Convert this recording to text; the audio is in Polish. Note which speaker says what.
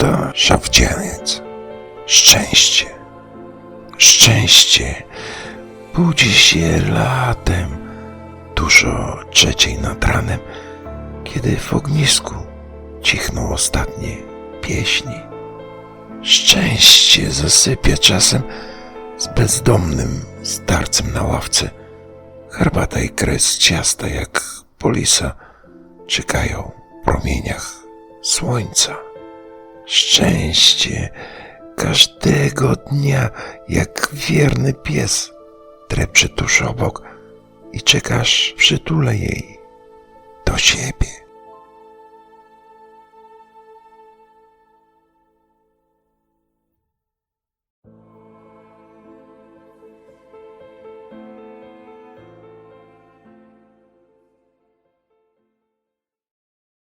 Speaker 1: sobota, szafdzianiec. Szczęście. Szczęście budzi się latem, tuż o trzeciej nad ranem, kiedy w ognisku cichną ostatnie pieśni. Szczęście zasypia czasem z bezdomnym starcem na ławce. Herbata i kres ciasta jak polisa czekają w promieniach słońca. Szczęście każdego dnia jak wierny pies trepcze tuż obok i czekasz w przytule jej do siebie.